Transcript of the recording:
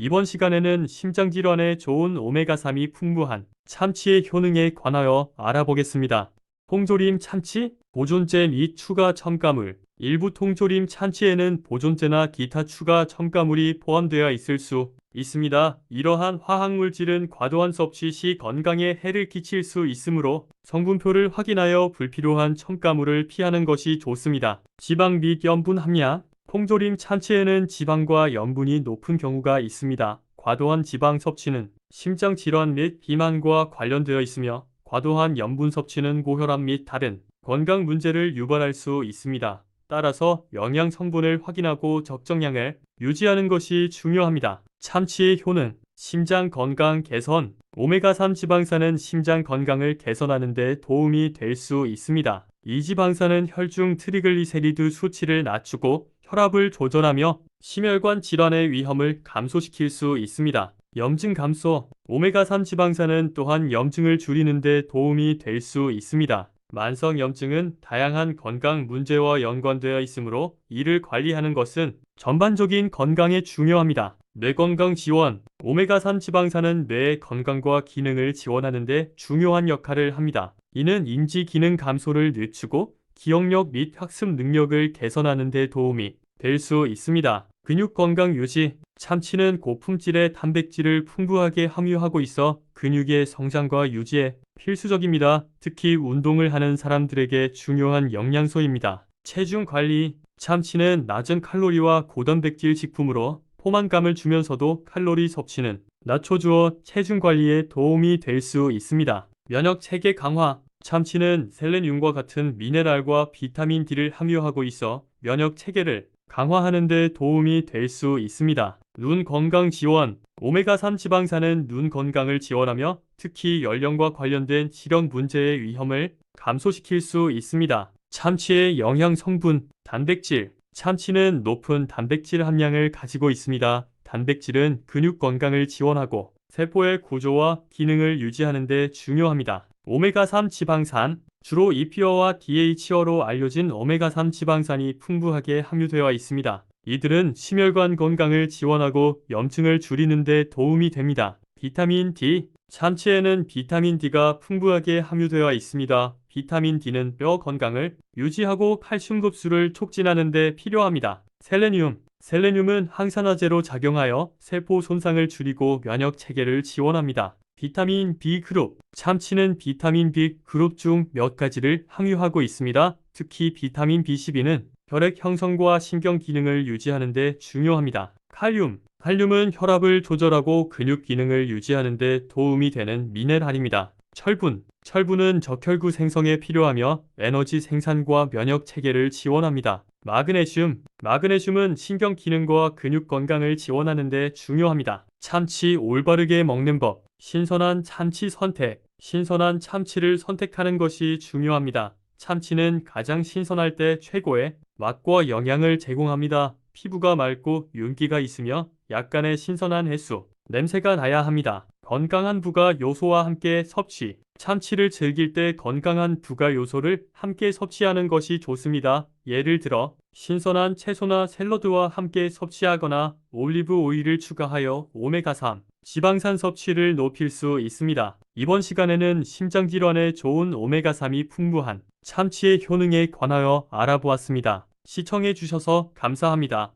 이번 시간에는 심장질환에 좋은 오메가3이 풍부한 참치의 효능에 관하여 알아보겠습니다. 통조림 참치, 보존제 및 추가 첨가물 일부 통조림 참치에는 보존제나 기타 추가 첨가물이 포함되어 있을 수 있습니다. 이러한 화학물질은 과도한 섭취 시 건강에 해를 끼칠 수 있으므로 성분표를 확인하여 불필요한 첨가물을 피하는 것이 좋습니다. 지방 및 염분 함량 통조림 참치에는 지방과 염분이 높은 경우가 있습니다. 과도한 지방 섭취는 심장 질환 및 비만과 관련되어 있으며 과도한 염분 섭취는 고혈압 및 다른 건강 문제를 유발할 수 있습니다. 따라서 영양 성분을 확인하고 적정량을 유지하는 것이 중요합니다. 참치의 효능, 심장 건강 개선, 오메가3 지방산은 심장 건강을 개선하는 데 도움이 될 수 있습니다. 이 지방산은 혈중 트리글리세리드 수치를 낮추고 혈압을 조절하며 심혈관 질환의 위험을 감소시킬 수 있습니다. 염증 감소, 오메가3 지방산은 또한 염증을 줄이는 데 도움이 될 수 있습니다. 만성 염증은 다양한 건강 문제와 연관되어 있으므로 이를 관리하는 것은 전반적인 건강에 중요합니다. 뇌 건강 지원, 오메가3 지방산은 뇌의 건강과 기능을 지원하는 데 중요한 역할을 합니다. 이는 인지 기능 감소를 늦추고 기억력 및 학습 능력을 개선하는 데 도움이 될 수 있습니다. 근육 건강 유지, 참치는 고품질의 단백질을 풍부하게 함유하고 있어 근육의 성장과 유지에 필수적입니다. 특히 운동을 하는 사람들에게 중요한 영양소입니다. 체중 관리, 참치는 낮은 칼로리와 고단백질 식품으로 포만감을 주면서도 칼로리 섭취는 낮춰주어 체중 관리에 도움이 될 수 있습니다. 면역 체계 강화, 참치는 셀레늄과 같은 미네랄과 비타민 D를 함유하고 있어 면역 체계를 강화하는 데 도움이 될 수 있습니다. 눈 건강 지원 오메가3 지방산은 눈 건강을 지원하며 특히 연령과 관련된 질병 문제의 위험을 감소시킬 수 있습니다. 참치의 영양 성분 단백질 참치는 높은 단백질 함량을 가지고 있습니다. 단백질은 근육 건강을 지원하고 세포의 구조와 기능을 유지하는 데 중요합니다. 오메가3 지방산 주로 EPO와 DHA로 알려진 오메가3 지방산이 풍부하게 함유되어 있습니다. 이들은 심혈관 건강을 지원하고 염증을 줄이는 데 도움이 됩니다. 비타민 D 참치에는 비타민 D가 풍부하게 함유되어 있습니다. 비타민 D는 뼈 건강을 유지하고 칼슘 흡수를 촉진하는 데 필요합니다. 셀레늄 셀레늄은 항산화제로 작용하여 세포 손상을 줄이고 면역 체계를 지원합니다. 비타민 B 그룹 참치는 비타민 B 그룹 중 몇 가지를 함유하고 있습니다. 특히 비타민 B12는 혈액 형성과 신경 기능을 유지하는 데 중요합니다. 칼륨 칼륨은 혈압을 조절하고 근육 기능을 유지하는 데 도움이 되는 미네랄입니다. 철분 철분은 적혈구 생성에 필요하며 에너지 생산과 면역 체계를 지원합니다. 마그네슘 마그네슘은 신경 기능과 근육 건강을 지원하는 데 중요합니다. 참치 올바르게 먹는 법 신선한 참치 선택 신선한 참치를 선택하는 것이 중요합니다. 참치는 가장 신선할 때 최고의 맛과 영양을 제공합니다. 피부가 맑고 윤기가 있으며 약간의 신선한 횟수, 냄새가 나야 합니다. 건강한 부가 요소와 함께 섭취. 참치를 즐길 때 건강한 부가 요소를 함께 섭취하는 것이 좋습니다. 예를 들어 신선한 채소나 샐러드와 함께 섭취하거나 올리브 오일을 추가하여 오메가3 지방산 섭취를 높일 수 있습니다. 이번 시간에는 심장질환에 좋은 오메가3이 풍부한 참치의 효능에 관하여 알아보았습니다. 시청해 주셔서 감사합니다.